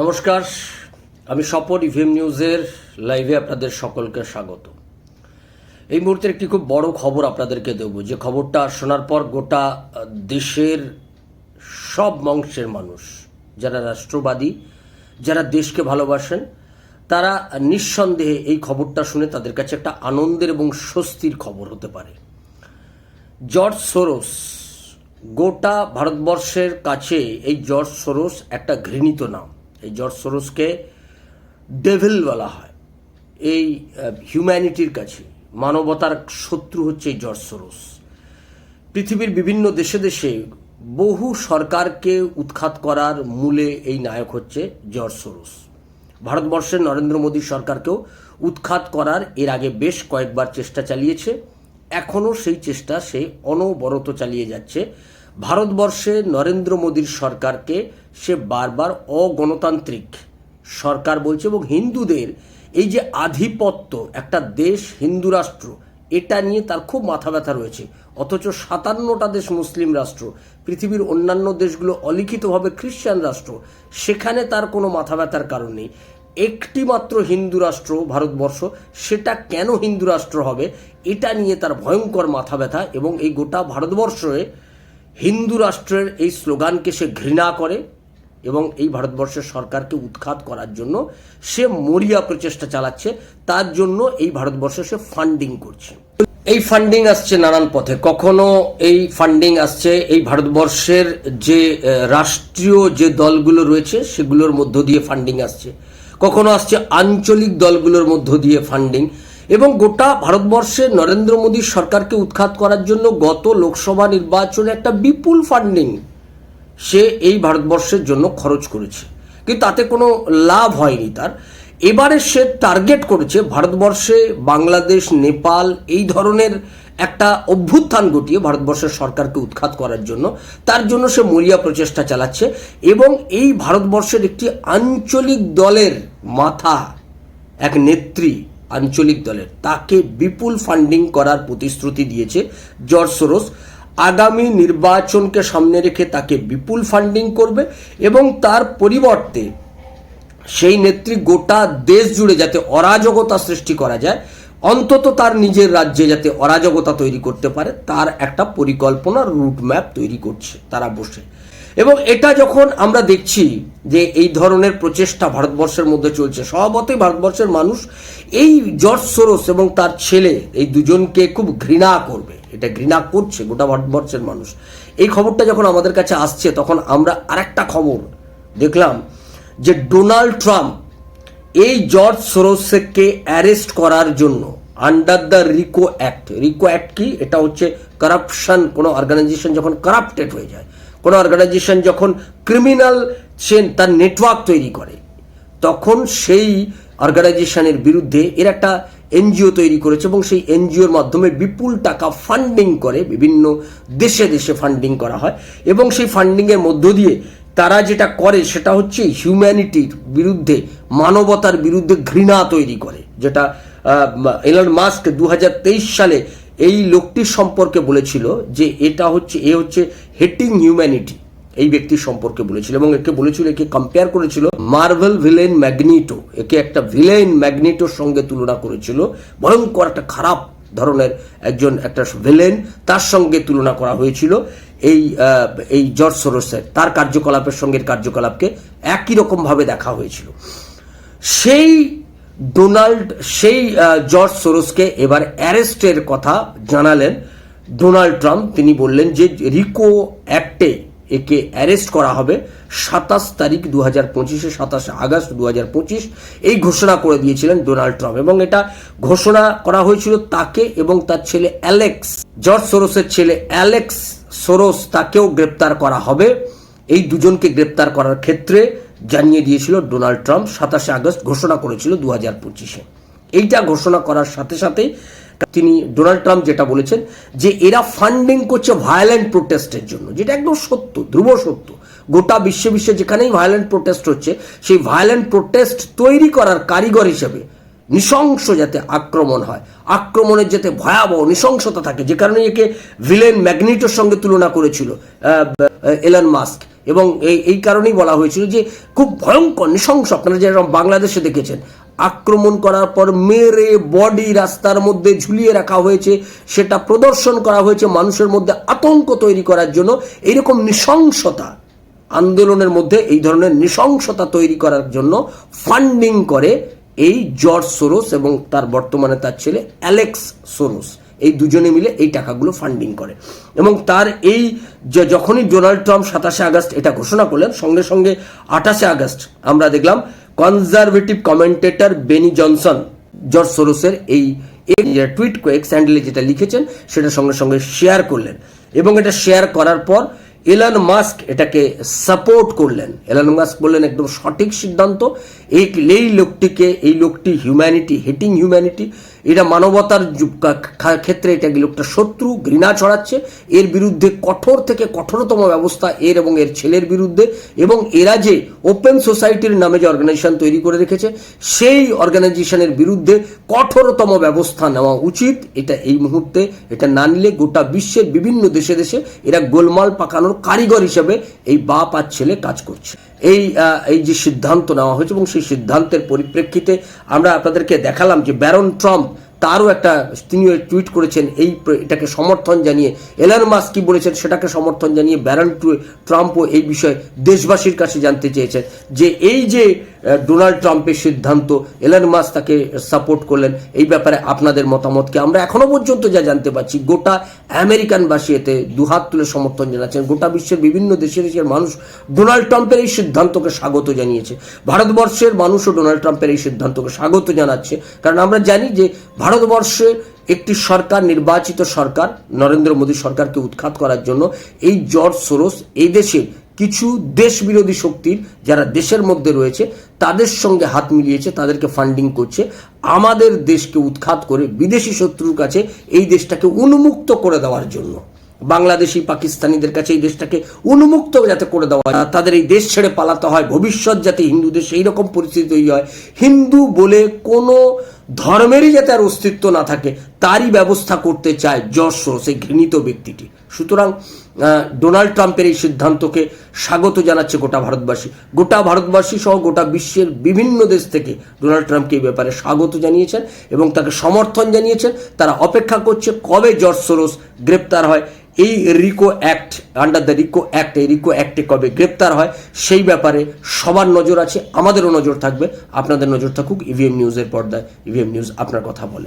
নমস্কার, আমি স্বপন ইভিএম নিউজের লাইভে আপনাদের সকলকে স্বাগত। এই মুহূর্তে একটি খুব বড় খবর আপনাদেরকে দেব, যে খবরটা শোনার পর গোটা দেশের সব বংশের মানুষ, যারা রাষ্ট্রবাদী, যারা দেশকে ভালোবাসেন, তারা নিঃসন্দেহে এই খবরটা শুনে তাদের কাছে একটা আনন্দের এবং স্বস্তির খবর হতে পারে। জর্জ সোরোস, গোটা ভারতবর্ষের কাছে এই জর্জ সোরোস একটা ঘৃণিত নাম। এই জর্জ সোরোসকে ডেভিল বলা হয়। এই হিউম্যানিটির কাছে মানবতার শত্রু হচ্ছে এই জর্জ সোরোস পৃথিবীর বিভিন্ন দেশে দেশে বহু সরকারকে উৎখাত করার মূলে এই নায়ক হচ্ছে জর্জ সোরোস ভারতবর্ষের নরেন্দ্র মোদী সরকারকেও উৎখাত করার এর আগে বেশ কয়েকবার চেষ্টা চালিয়েছে। এখনও সেই চেষ্টা সে অনবরত চালিয়ে যাচ্ছে। ভারতবর্ষে নরেন্দ্র মোদীর সরকারকে সে বারবার অগণতান্ত্রিক সরকার বলছে এবং হিন্দুদের এই যে আধিপত্য, একটা দেশ হিন্দু রাষ্ট্র, এটা নিয়ে তার খুব মাথা ব্যথা রয়েছে। অথচ সাতান্নটা দেশ মুসলিম রাষ্ট্র, পৃথিবীর অন্যান্য দেশগুলো অলিখিতভাবে খ্রিস্টান রাষ্ট্র, সেখানে তার কোনো মাথা ব্যথার কারণ নেই। একটি মাত্র হিন্দু রাষ্ট্র ভারতবর্ষ, সেটা কেন হিন্দু রাষ্ট্র হবে, এটা নিয়ে তার ভয়ঙ্কর মাথা ব্যথা এবং এই গোটা ভারতবর্ষে হিন্দু রাষ্ট্রের এই স্লোগানকে সে ঘৃণা করে এবং এই ভারতবর্ষের সরকারকে উৎখাত করার জন্য সে মরিয়া প্রচেষ্টা চালাচ্ছে। তার জন্য এই ভারতবর্ষে সে ফান্ডিং করছে। এই ফান্ডিং আসছে নানান পথে। কখনো এই ফান্ডিং আসছে এই ভারতবর্ষের যে রাষ্ট্রীয় যে দলগুলো রয়েছে, সেগুলোর মধ্য দিয়ে ফান্ডিং আসছে। কখনো আসছে আঞ্চলিক দলগুলোর মধ্য দিয়ে ফান্ডিং এবং গোটা ভারতবর্ষে নরেন্দ্র মোদীর সরকারকে উৎখাত করার জন্য গত লোকসভা নির্বাচনে একটা বিপুল ফান্ডিং সে এই ভারতবর্ষের জন্য খরচ করেছে। কিন্তু তাতে কোনো লাভ হয়নি তার। এবারে সে টার্গেট করেছে ভারতবর্ষে বাংলাদেশ, নেপাল এই ধরনের একটা অভ্যুত্থান ঘটিয়ে ভারতবর্ষের সরকারকে উৎখাত করার জন্য। তার জন্য সে মরিয়া প্রচেষ্টা চালাচ্ছে এবং এই ভারতবর্ষের একটি আঞ্চলিক দলের মাথা, এক নেত্রী আঞ্চলিক দলের। তাকে বিপুল ফান্ডিং করার প্রতিশ্রুতি দিয়েছে জর্জ সোরোস আগামী নির্বাচনকে সামনে রেখে তাকে বিপুল ফান্ডিং করবে এবং তার পরিবর্তে সেই নেত্রী গোটা দেশ জুড়ে যাতে অরাজকতা সৃষ্টি করা যায়, অন্তত তার নিজের রাজ্যে যাতে অরাজকতা তৈরি করতে পারে, তার একটা পরিকল্পনা রুটম্যাপ তৈরি করছে তারা বসে। এবং এটা যখন আমরা দেখছি যে এই ধরনের প্রচেষ্টা ভারতবর্ষের মধ্যে চলছে স্বভাবতই ভারতবর্ষের মানুষ এই জর্জ সোরস এবং তার ছেলে, এই দুজনকে খুব ঘৃণা করবে। এটা ঘৃণা করছে গোটা ভারতবর্ষের মানুষ। এই খবরটা যখন আমাদের কাছে আসছে, তখন আমরা আরেকটা খবর দেখলাম যে ডোনাল্ড ট্রাম্প এই জর্জ সোরোসকে অ্যারেস্ট করার জন্য under the RICO act. RICO act কি? এটা হচ্ছে কারাপশন কোনো অর্গানাইজেশন যখন কারাপ্টেড হয়ে যায় কোনো অর্গানাইজেশন যখন ক্রিমিনাল চেন তার নেটওয়ার্ক তৈরি করে, তখন সেই অর্গানাইজেশনের বিরুদ্ধে এর একটা এনজিও তৈরি করেছে এবং সেই এনজিওর মাধ্যমে বিপুল টাকা ফান্ডিং করে বিভিন্ন দেশে দেশে ফান্ডিং করা হয় এবং সেই ফান্ডিংয়ের মধ্য দিয়ে তারা যেটা করে সেটা হচ্ছে হিউম্যানিটির বিরুদ্ধে, মানবতার বিরুদ্ধে ঘৃণা তৈরি করে, যেটা এলন মাস্ক দু হাজার তেইশ সালে এই লোকটির সম্পর্কে বলেছিল যে এটা হচ্ছে, এ হচ্ছে হেটিং হিউম্যানিটি এই ব্যক্তির সম্পর্কে বলেছিল এবং একে বলেছিল, একে কম্পেয়ার করেছিল মার্ভেল ভিলেন ম্যাগনিটো একে একটা ভিলেন ম্যাগনিটোর সঙ্গে তুলনা করেছিল। ভয়ঙ্কর একটা খারাপ ধরনের একজন একটা ভিলেন তার সঙ্গে তুলনা করা হয়েছিল এই এই জর্জ সোরসের তার কার্যকলাপের সঙ্গে কার্যকলাপকে একই রকমভাবে দেখা হয়েছিল। সেই ডোনাল্ড, সেই জর্জ সোরসকে এবার অ্যারেস্টের কথা জানালেন ডোনাল্ড ট্রাম্প। তিনি বললেন যে রিকো অ্যাক্টে একে অ্যারেস্ট করা হবে সাতাশ তারিখ দু হাজার পঁচিশে, সাতাশে আগস্ট দু হাজার পঁচিশ। এই ঘোষণা করে দিয়েছিলেন ডোনাল্ড ট্রাম্প এবং এটা ঘোষণা করা হয়েছিল তাকে এবং তার ছেলে অ্যালেক্স, জর্জ সোরসের ছেলে অ্যালেক্স সোরস তাকেও গ্রেপ্তার করা হবে। এই দুজনকে গ্রেপ্তার করার ক্ষেত্রে জানিয়ে দিয়েছিল ডোনাল্ড ট্রাম্প, সাতাশে আগস্ট ঘোষণা করেছিল দু হাজার পঁচিশে। এইটা ঘোষণা করার সাথে সাথে তিনি, ডোনাল্ড ট্রাম্প যেটা বলেছেন যে এরা ফান্ডিং করছে ভায়োলেন্ট প্রোটেস্টের জন্য, যেটা একদম সত্য, ধ্রুব সত্য। গোটা বিশ্বে বিশ্বে যেখানেই ভায়োলেন্ট প্রোটেস্ট হচ্ছে, সেই ভায়োলেন্ট প্রোটেস্ট তৈরি করার কারিগর হিসেবে নৃশংস যাতে আক্রমণ হয়, আক্রমণের যাতে ভয়াবহ নৃশংসতা থাকে, যে কারণে একে ভিলেন ম্যাগনিটোর সঙ্গে তুলনা করেছিল এলন মাস্ক এবং এই এই কারণেই বলা হয়েছিল যে খুব ভয়ঙ্কর, নৃশংস, আপনারা যেরকম বাংলাদেশে দেখেছেন, আক্রমণ করার পর মেরে বডি রাস্তার মধ্যে ঝুলিয়ে রাখা হয়েছে, সেটা প্রদর্শন করা হয়েছে মানুষের মধ্যে আতঙ্ক তৈরি করার জন্য। এইরকম নৃশংসতা, আন্দোলনের মধ্যে এই ধরনের নৃশংসতা তৈরি করার জন্য ফান্ডিং করে এই জর্জ সোরোস এবং তার বর্তমানে তার ছেলে অ্যালেক্স সোরোস এই দুজনে মিলে এই টাকাগুলো ফান্ডিং করে। এবং তার এই যখনই ডোনাল্ড ট্রাম্প সাতাশে আগস্ট এটা ঘোষণা করলেন, সঙ্গে সঙ্গে আঠাশে আগস্ট আমরা দেখলাম conservative commentator Benny Johnson George সোরোসের এই টুইট এক্স হ্যান্ডেলে যেটা লিখেছেন, সেটা সঙ্গে সঙ্গে শেয়ার করলেন। এবং এটা শেয়ার করার পর এলন মাস্ক এটাকে সাপোর্ট করলেন। এলন মাস্ক বললেন, একদম সঠিক সিদ্ধান্ত। এই লোকটিকে, এই লোকটি হিউম্যানিটি হেটিং হিউম্যানিটি এটা মানবতার ক্ষেত্রে এটা কি লোকটা শত্রু, ঘৃণা ছড়াচ্ছে। এর বিরুদ্ধে কঠোর থেকে কঠোরতম ব্যবস্থা এর এবং এর ছেলের বিরুদ্ধে এবং এরা যে ওপেন সোসাইটির নামে যে অর্গানাইজেশন তৈরি করে রেখেছে, সেই অর্গানাইজেশনের বিরুদ্ধে কঠোরতম ব্যবস্থা নেওয়া উচিত। এটা এই মুহূর্তে এটা না নিলে গোটা বিশ্বের বিভিন্ন দেশে দেশে এরা গোলমাল পাকানোর কারিগর হিসেবে এই বাপ আর ছেলে কাজ করছে। এই এই যে সিদ্ধান্ত নেওয়া হয়েছে এবং সেই সিদ্ধান্তের পরিপ্রেক্ষিতে আমরা আপনাদেরকে দেখালাম যে ব্যারন ট্রাম্প তারও একটা তিনিও টুইট করেছেন এই এটাকে সমর্থন জানিয়ে। এলান মাস্ক কি বলেছেন সেটাকে সমর্থন জানিয়ে ব্যারন ট্রু- ট্রাম্পও এই বিষয়ে দেশবাসীর কাছে জানতে চেয়েছেন। যে এই যে ডোনাল্ড ট্রাম্পের সিদ্ধান্ত, এলান মাস্ক তাকে সাপোর্ট করলেন, এই ব্যাপারে আপনাদের মতামতকে আমরা এখনও পর্যন্ত যা জানতে পারছি, গোটা আমেরিকানবাসী এতে দুহাত তুলে সমর্থন জানাচ্ছেন। গোটা বিশ্বের বিভিন্ন দেশের দেশের মানুষ ডোনাল্ড ট্রাম্পের এই সিদ্ধান্তকে স্বাগত জানিয়েছে। ভারতবর্ষের মানুষও ডোনাল্ড ট্রাম্পের এই সিদ্ধান্তকে স্বাগত জানাচ্ছে। কারণ আমরা জানি যে ভারতবর্ষে একটি সরকার, নির্বাচিত সরকার, নরেন্দ্র মোদী সরকারকে উৎখাত করার জন্য এই জর্জ সোরস এই দেশের কিছু দেশ বিরোধী শক্তির যারা দেশের মধ্যে রয়েছে, তাদের সঙ্গে হাত মিলিয়েছে, তাদেরকে ফান্ডিং করছে। আমাদের দেশকে উৎখাত করে বিদেশি শত্রুর কাছে এই দেশটাকে উন্মুক্ত করে দেওয়ার জন্য। বাংলাদেশি, পাকিস্তানিদের কাছে এই দেশটাকে উন্মুক্ত যাতে করে দেওয়া তাদের এই দেশ ছেড়ে পালাতে হয়, ভবিষ্যৎ যাতে হিন্দুদের সেই রকম পরিস্থিতি তৈরি হয়। হিন্দু বলে কোনো ধর্মেরই যাতে আর অস্তিত্ব না থাকে, তারই ব্যবস্থা করতে চায় যশ সেই ঘৃণিত ব্যক্তিটি। সুতরাং ডোনাল্ড ট্রাম্পের এই সিদ্ধান্তকে স্বাগত জানাচ্ছে গোটা ভারতবাসী। গোটা ভারতবাসী সহ গোটা বিশ্বের বিভিন্ন দেশ থেকে ডোনাল্ড ট্রাম্পকে এই ব্যাপারে স্বাগত জানিয়েছেন এবং তাকে সমর্থন জানিয়েছেন। তারা অপেক্ষা করছে কবে জর্জ সোরোস গ্রেপ্তার হয় এই RICO act under the RICO act এই রিকো অ্যাক্টে কবে গ্রেপ্তার হয়, সেই ব্যাপারে সবার নজর আছে, আমাদেরও নজর থাকবে। আপনাদের নজর থাকুক ইভিএম নিউজের পর্দায় ইভিএম নিউজ আপনার কথা বলে।